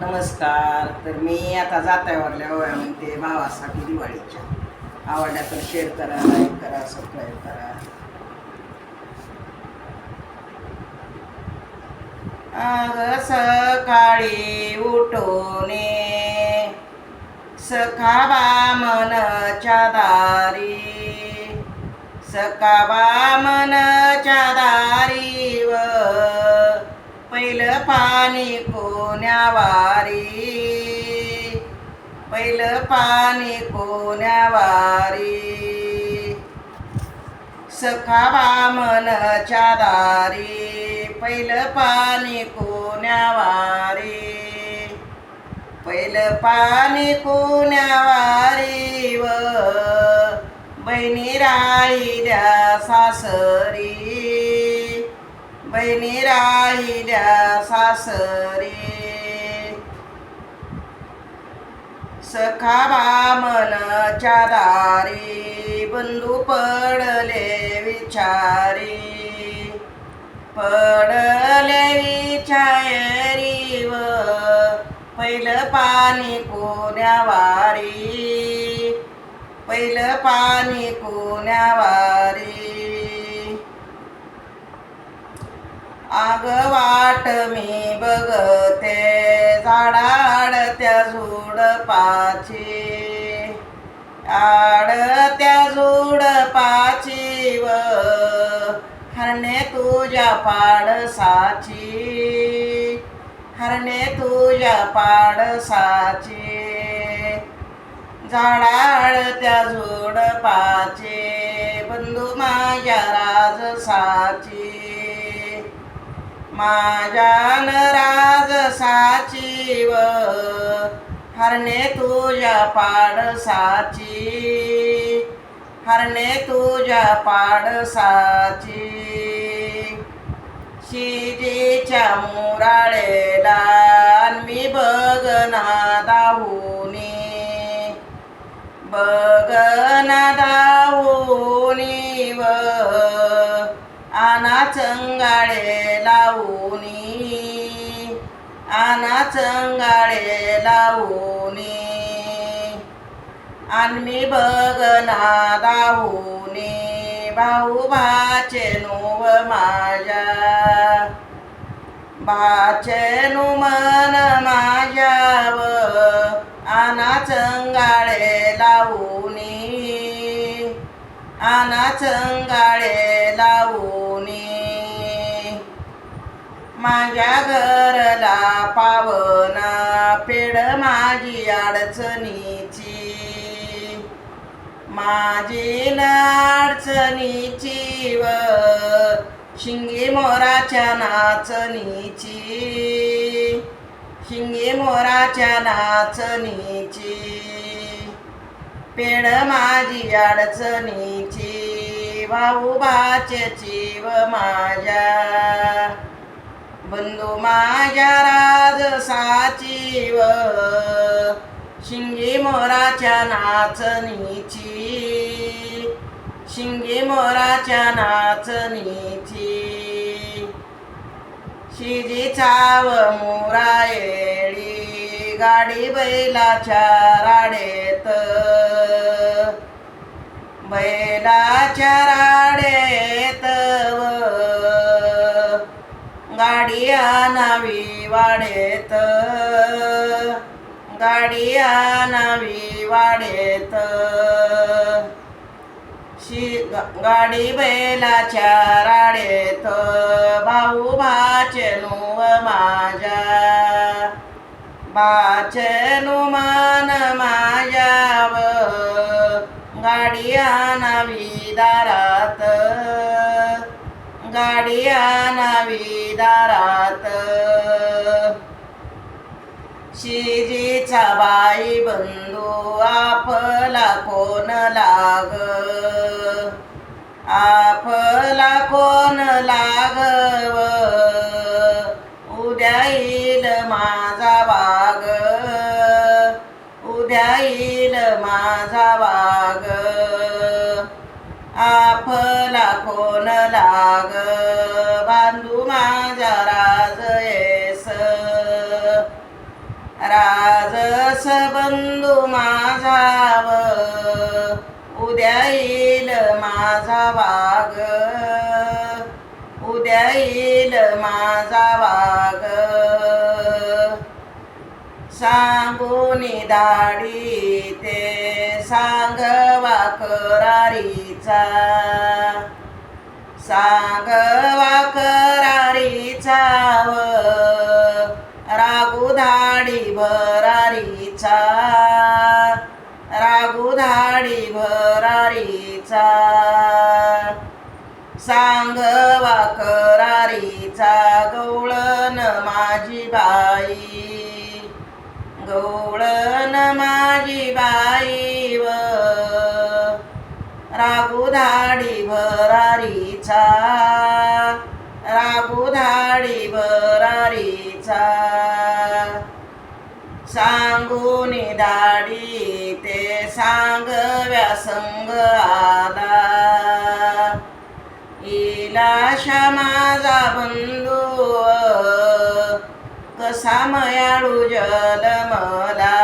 नमस्कार. तर मी आता जात्यावरल्या वया म्हणते भावासाठी दिवाळीच्या. आवडल्या तर शेअर करा लाईक करा सबस्क्राईब करा. आग सकाळी उठोने सखाबा मनच्या दारी सखाबा मनच्या दारी व पहिलं पाणी पाणी कोण्या वारी सखा मनच्या दारी पहिलं पाणी कोण्या वारी पहिलं पाणी कोण्या वारी व बहिणी राहिल्या सासरी. बहिणी राहिल्या सासरी. सखा बामनच्या दारी बंधू पडले विचारी. पडले विचारी व पहिलं पाणी कोण्या वारी? पहिलं पाणी कोण्या वारी? आग वाट मी बघते झाडा पाची. आडत्या झुडपाची व हरणे तुझ्या पाडसाची हरणे तुझ्या पाडसाची झाडाळत्या पाचे. बंधू माझ्या राजसाची माझ्या राजसाची व हरणे तुझ्या पाडसाची हरणे तुझ्या पाडसाची शिजीच्या मुराळेला मी बघना दाहुनी बघना दाहुनी व आना चंगाळे काना चंगाळे लावूनी. आणि बघना दाहुनी भाऊ भाचे नुव माझ्या. भाचे नु मन माझ्याव. आना चंगाळे लावूनी. आना चंगाळे लावू माझ्या घरला पावना पेड माझी अडचणीची. माझी अडचणीची व शिंगी मोराच्या नाचणीची. शिंगी मोराच्या नाचणीची. पेड माझी अडचणीची. भाऊ बाच्याची व माझ्या बंधू माझ्या राजसाची व शिंगी मोराच्या नाचणीची. शिंगी मोराच्या नाचणीची. शिजी चाव मुरायेळी गाडी बैलाच्या राडेत. बैलाच्या राडेत गाडी आणावी वाडेत गाडी आणावी वाडेत शी गाडी बैलाच्या राडेत. भाऊ भाचेनु माझ्या. भाचेनु मान माझ्याव गाडी आणावी दारात. गाडी आणावी दारात शिजीचा बाई बंधू आपला कोण लाग? आपला कोण लागव उद्या येईल माझा वाग उद्या येईल माझा वाग आपला कोण लाग बांधू माझा राज येस राजस बंधू माझाव उद्या येईल माझा वाग उद्या येईल माझा वाग सांगून दाढी ते सांगवा करारीचा सांगवा करारीचा व. रागुधाडी भरारीचा. रागुधाडी भरारीचा. सांगवा करारीचा गवळण माझी बाई. गौ रागुधाडी भरारीचा रागुधाडी भरारीचा सांगून दाडी ते सांगव्या संग आला. इलाशा माझा बंधू कसा मयाळू कसा मयाळू जलमला